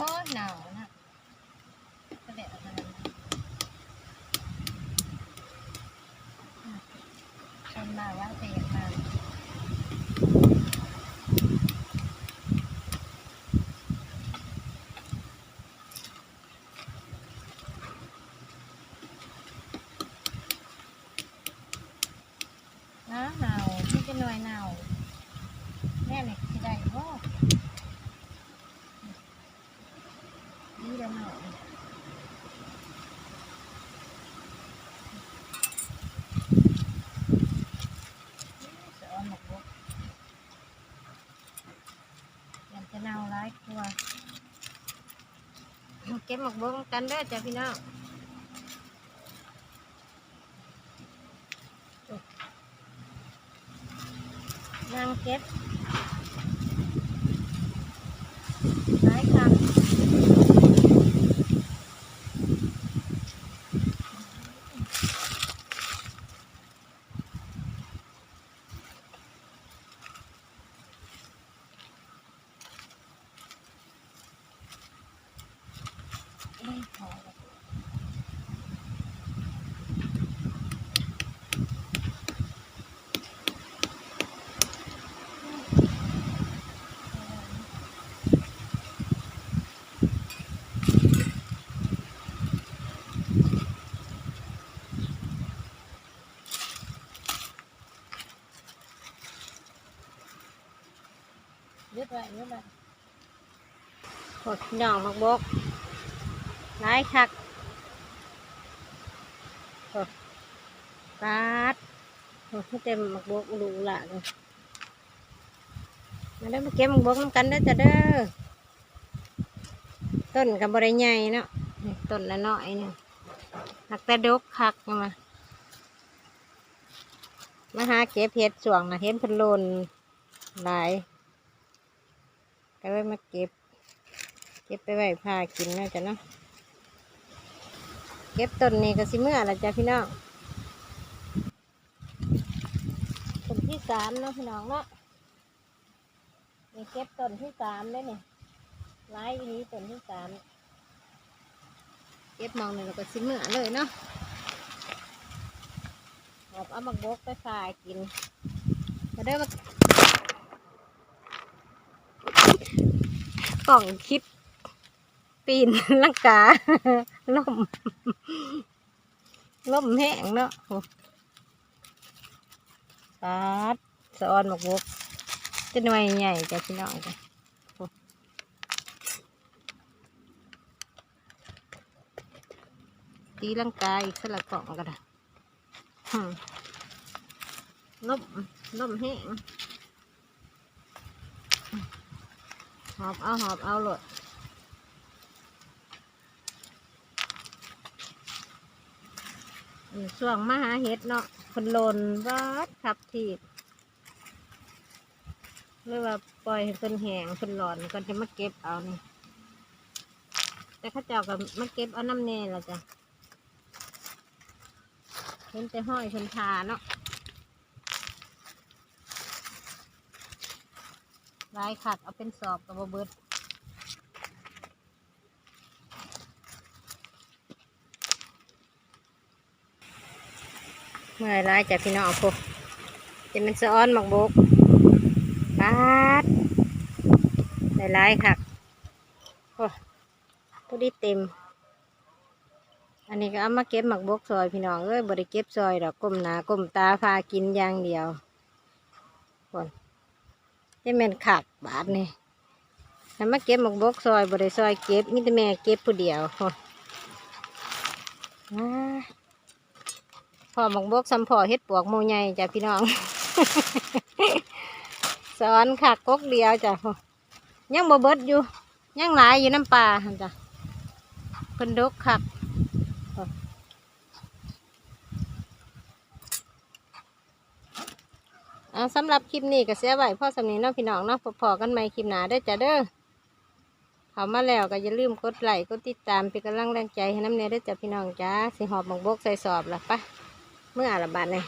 บ่หนาวนะก็เด็ดอะไรคนมาว่าเสียมาน้าหนาวที่จะหน่วยหนาวแม่เนี่ยที่ได้บ่ ดีแล้วหนาวสอนหมกบกยังจะเน่าร้ายกลัวเก็บหมกบกกันเด้อจ้ะพี่น้องนางเก็บร้ายคำ ไม่พอยึดไว้ ยึดไว้หดหน่องมักบกร้ายคักโอ้ปาดเต็มมักบกดูละเลยมาได้อมาเก็บมักบกน้ำกันเด้จ้ะเด้อ ต้นกับบริใหญ่เนาะ ต้นละน้อยเนี่ยหักแต่ดกคักมา มาหาเก็บเห็ดสวงนะเห็นพันลนหลายก็เลยมาเก็บ เก็บไปไว้พากินนะจ๊ะเนาะ เก็บต้นนี้ก็สิเมื่อละจ้ะพี่น้องต้นที่สามเนาะพี่น้องเนาะนี่เก็บต้นที่สามเลยนี่ไล่อีนี้ต้นที่สามเก็บมองหนึ่งก็สิเมื่อเลยเนาะหอบเอามาบกไปฝายกินมาเด้อมากล่องคลิปปีนลังกา ล่มล่มแห้งเนาะโอ้ปาดสะออนหมกบกจะหน่วยใหญ่จ้ะพี่น้องจ้ะตีลังกาอีกสลักกล่องก็ได้ฮึ่มล่มล่มแห้งหอบเอาหอบเอาโหลด ช่วงมหาเห็ดเนาะคนโลนวัดขับทีบหรือว่าปล่อยให้คนแหงคนหลอนก่อนจะมาเก็บเอานี่แต่ข้าเจ้ากับมาเก็บเอาน้ำเน่ละจ้ะเห็นแต่ห้อยคนทาเนาะลายขัดเอาเป็นสอบกับบเบิด เมื่อยร้ายจากพี่น้องพวกจะเป็นสะอ้อนหมักบกปาดได้ร้ายค่ะโอ้พอดีเต็ม อันนี้ก็เอามาเก็บหมักบกซอยพี่น้องเอ้ยบริเก็บซอยดอกก้มหนาก้มตาพากินอย่างเดียวคนจะเป็นขักบาทนี่ถ้ามาเก็บหมักบกซอยบริซอยเก็บมิตรแม่เก็บผู้เดียวโอ้ว้า พ่อหมกบกสัมพอเฮ็ดปวกหมูใหญ่จ้ะพี่น้อง สอนขักกกเดียวจ้ะยังบ่เบิดอยู่ ยังหลายอยู่น้ำปลาจ้ะเพิ่นดกขักเอาสำหรับคลิปนี้ก็เสียไว้พ่อสำนีเนาะพี่น้องเนาะพอๆกันใหม่คลิปหนาเด้จ้ะเด้อเขามาแล้วก็อย่าลืมกดไลค์กดติดตามเป็นกำลังแรงใจให้น้ำเนยเด้จ้ะพี่น้องจ้าสิหอบหมกบกใส่สอบล่ะปะ เมื่อละบาทเลย